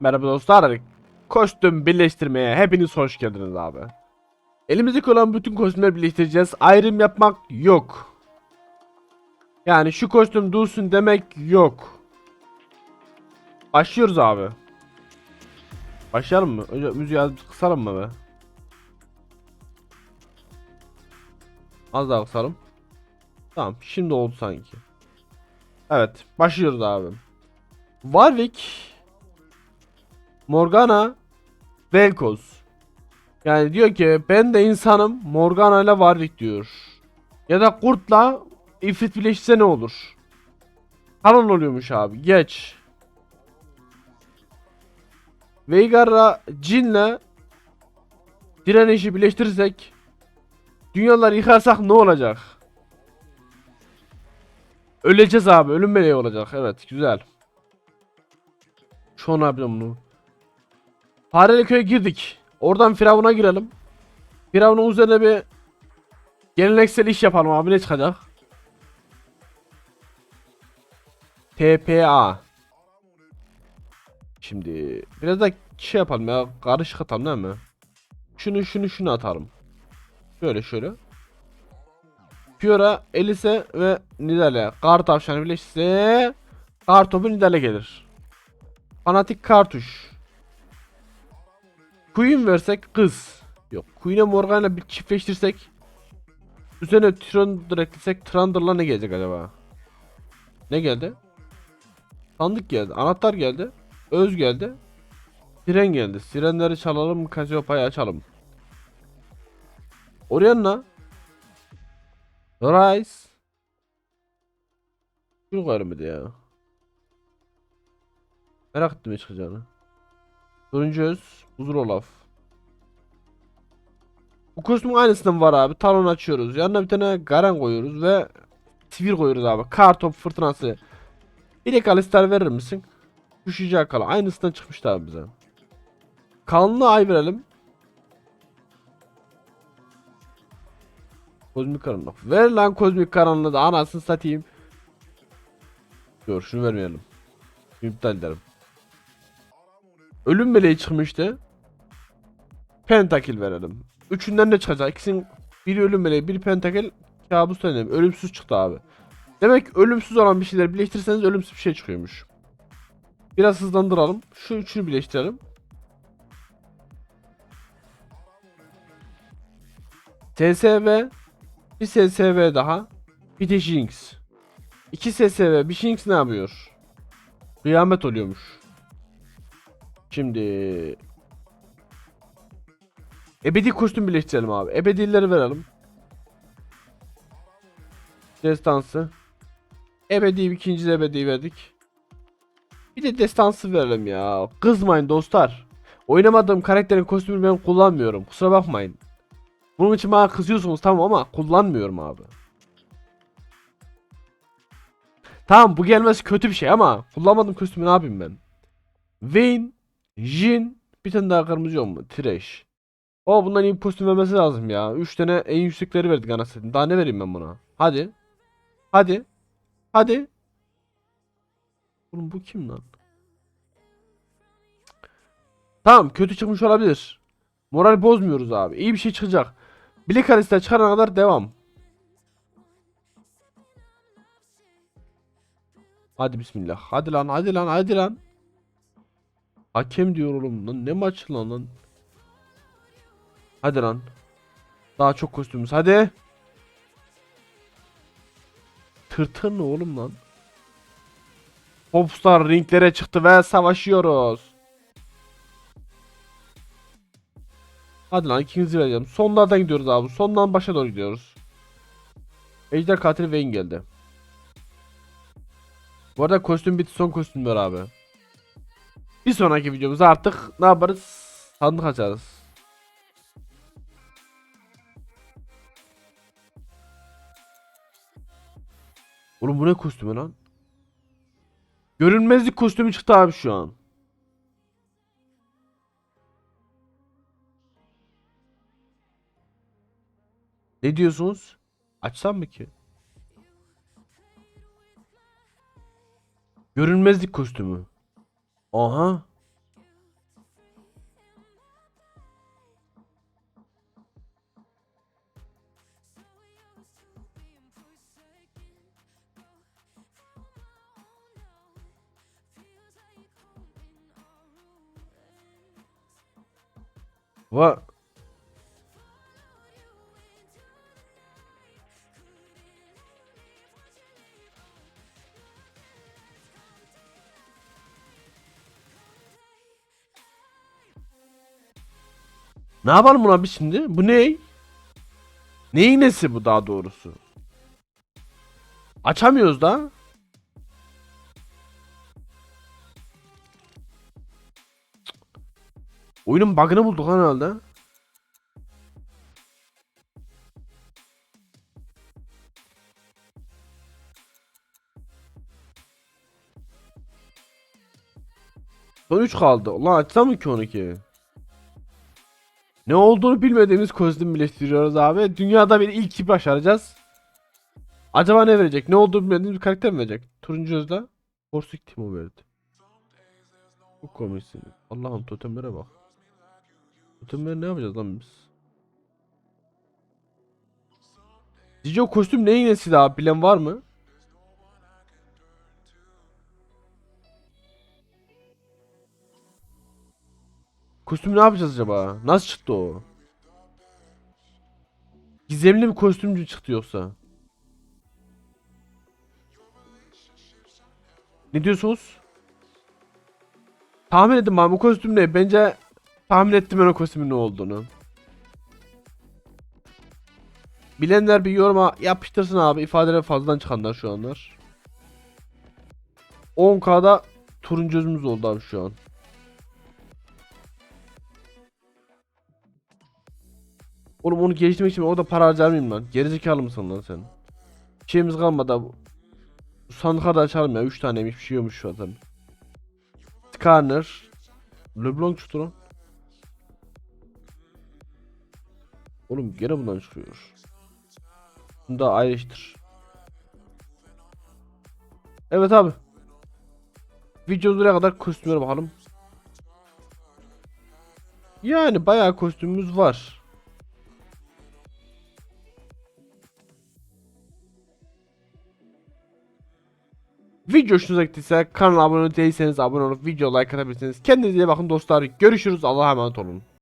Merhaba dostlar. Kostüm birleştirmeye hepiniz hoş geldiniz abi. Elimizdeki olan bütün kostümleri birleştireceğiz. Ayrım yapmak yok. Yani şu kostüm dursun demek yok. Başlıyoruz abi. Başlayalım mı? Önce müziği az kısalım mı be? Az daha kısalım. Tamam şimdi oldu sanki. Evet başlıyoruz abi. Warwick Morgana Velkoz. Yani diyor ki ben de insanım Morgana ile Warwick diyor. Ya da kurtla ifrit birleşse ne olur? Kalan oluyormuş abi geç. Veigar'la Jin'le direnişi birleştirirsek dünyaları yıkarsak ne olacak? Öleceğiz abi ölüm meleği olacak evet güzel. Şu an yapacağım bunu. Fareli köye girdik. Oradan Firavun'a girelim. Firavun'un üzerine bir geleneksel iş yapalım abi ne çıkacak? TPA. Şimdi biraz da şey yapalım ya karışık atalım değil mi? Şunu şunu şunu atalım. Şöyle şöyle. Fiora, Elise ve Nidale. Kar tavşanı birleşirse kar topu Nidale gelir. Fanatik kartuş. Queen versek kız. Yok. Queen'e Morgan'la bir çiftleştirsek. Üzerine Trundle eklesek Trundle'la ne gelecek acaba? Ne geldi? Sandık geldi. Anahtar geldi. Öz geldi. Siren geldi. Sirenleri çalalım. Casiopeia'yı açalım. Orianna. Rice. Koyarım bir de ya. Merak ettim ne çıkacağını. Turuncu öz. Huzur Olaf. Bu kostümün aynısından var abi. Talon açıyoruz. Yanına bir tane Garen koyuyoruz ve Sivir koyuyoruz abi. Kartop fırtınası. Bir de Kalistar verir misin? Düşeceği kala. Aynısından çıkmıştı abi bize. Kanlı ay verelim. Kozmik karanlık. Ver lan kozmik karanlığı da anasını satayım. Dur şunu vermeyelim. İptal ederim. Ölüm meleği çıkmıştı. Pentakil verelim. Üçünden ne çıkacak? İkisinin biri ölüm meleği, biri pentakil. Kabus dönem. Ölümsüz çıktı abi. Demek ki ölümsüz olan bir şeyleri birleştirirseniz ölümsüz bir şey çıkıyormuş. Biraz hızlandıralım. Şu üçünü birleştirelim. TSV bir SSV daha. Bir de Jinx. İki SSV bir Jinx ne yapıyor? Kıyamet oluyormuş. Şimdi Ebedi kostüm birleştirelim abi. Ebedileri verelim. Destansı. Ebedi ikinci ebedi verdik. Bir de destansı verelim ya. Kızmayın dostlar. Oynamadığım karakterin kostümünü ben kullanmıyorum. Kusura bakmayın. Bunun için bana kızıyorsunuz tamam ama kullanmıyorum abi. Tamam bu gelmesi kötü bir şey ama kullanmadığım kostümü ne yapayım ben? Vayne, Jin, bir tane daha kırmızı yok mu? Trash. O bundan iyi kostüm vermesi lazım ya. 3 tane en yüksekleri verdik anasını. Daha ne vereyim ben buna? Hadi. Hadi. Hadi. Oğlum bu kim lan? Tamam kötü çıkmış olabilir. Moral bozmuyoruz abi. İyi bir şey çıkacak. Black Alistar çıkarana kadar devam. Hadi bismillah. Hadi lan hadi lan hadi lan. Hakem diyor oğlum lan ne maçı lan lan. Hadi lan. Daha çok kostümümüz hadi. Tırtır ne oğlum lan? Popstar ringlere çıktı ve savaşıyoruz. Hadi lan ikinizi vereceğim. Sonlardan gidiyoruz abi. Sondan başa doğru gidiyoruz. Ejder katili Vayne geldi. Bu arada kostüm bitti son kostümler abi. Bir sonraki videomuzda artık ne yaparız? Sandık açarız. Oğlum bu ne kostümü lan? Görünmezlik kostümü çıktı abi şu an. Ne diyorsunuz? Açsam mı ki? Görünmezlik kostümü. Uh huh. What? Ne yapalım buna biz şimdi? Bu ne? Neyin nesi bu daha doğrusu? Açamıyoruz da. Oyunun bug'ını bulduk herhalde. Son 3 kaldı. Ulan açsam mı ki 12? Ne olduğunu bilmediğimiz kostüm birleştiriyoruz abi. Dünyada bir ilk başaracağız. Acaba ne verecek? Ne olduğunu bilmediğimiz bir karakter mi verecek? Turuncu özde Borsuk Timo verdi. Bu komiksin. Allah'ım totemlere bak. Totemleri ne yapacağız lan biz? Sizce o kostüm neyin nesi daha bilen var mı? Kostüm ne yapacağız acaba? Nasıl çıktı o? Gizemli bir kostümcü çıktı yoksa. Ne diyorsunuz? Tahmin edin abi bu kostüm ne? Bence tahmin ettim ben o kostümün ne olduğunu. Bilenler bir yoruma yapıştırsın abi. İfadeler fazladan çıkanlar şu anlar. 10k'da turuncu oldu abi şu an. Oğlum onu geliştirmek için orada para harcar mıyım lan? Gerizekalı mısın lan sen? Bir şeyimiz kalmadı abi. Bu sandıkları da açalım ya. 3 taneymiş bir şey yiyormuş zaten. Scanner. Leblanc çıktı lan. Oğlum gene bundan çıkıyor. Bunu da ayrıştır. Evet abi. Video buraya kadar kostümlere bakalım. Yani bayağı kostümümüz var. Video hoşunuza gittiyse kanala abone değilseniz abone olup video like atabilirsiniz. Kendinize iyi bakın dostlar. Görüşürüz. Allah'a emanet olun.